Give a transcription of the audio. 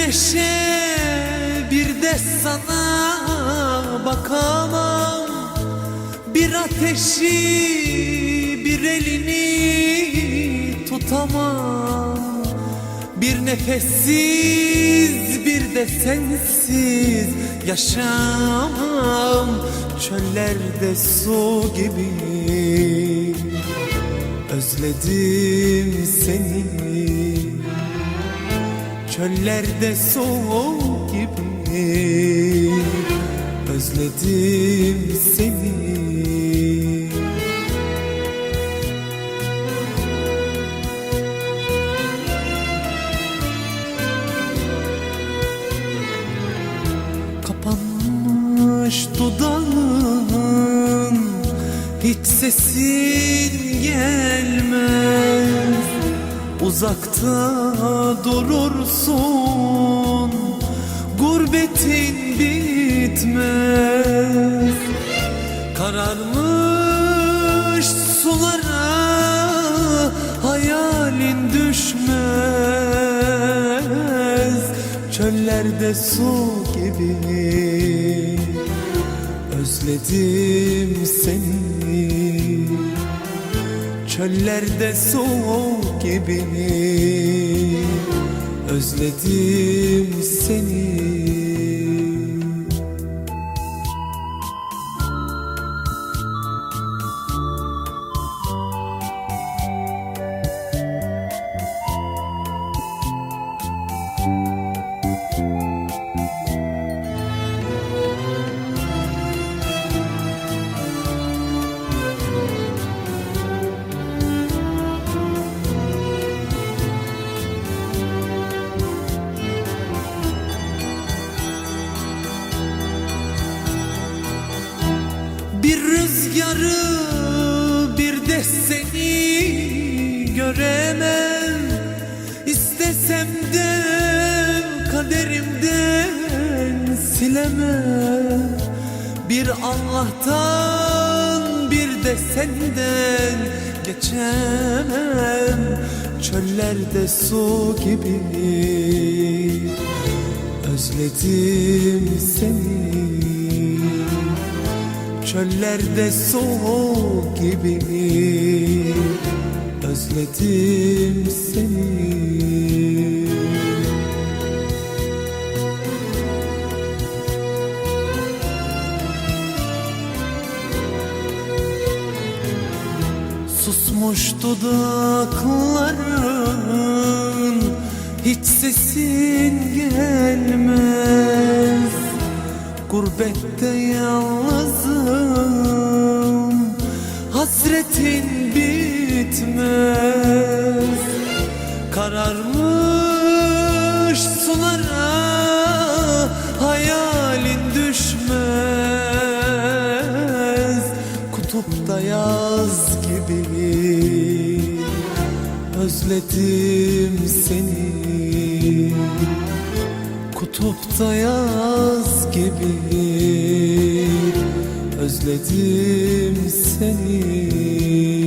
güneşe bir de sana bakamam. Bir ateşi bir elini tutamam. Bir nefessiz bir de sensiz yaşamam. Çöllerde su gibi özledim seni Çöllerde soğuk gibi. Özledim seni. Kapanmış dudağın Hiç sesin gelmez Uzakta durursun. Gurbetin bitmez. Kararmış sulara Hayalin düşmez. Çöllerde su gibi Özledim seni Çöllerde soğuk gibi. Özledim seni Bir rüzgarı bir de seni göremem. İstesem de kaderimden silemem. Bir Allah'tan bir de senden geçemem. Çöllerde su gibi Özledim seni Çöllerde soğuk gibi Özledim seni. Susmuş dudakların Hiç sesin gelmez Gurbette yalnızım. Hasretin bitmez. Kararmış sulara Hayalin düşmez. Kutupta yaz gibi Özledim seni Kutupta yaz gibi Özledim seni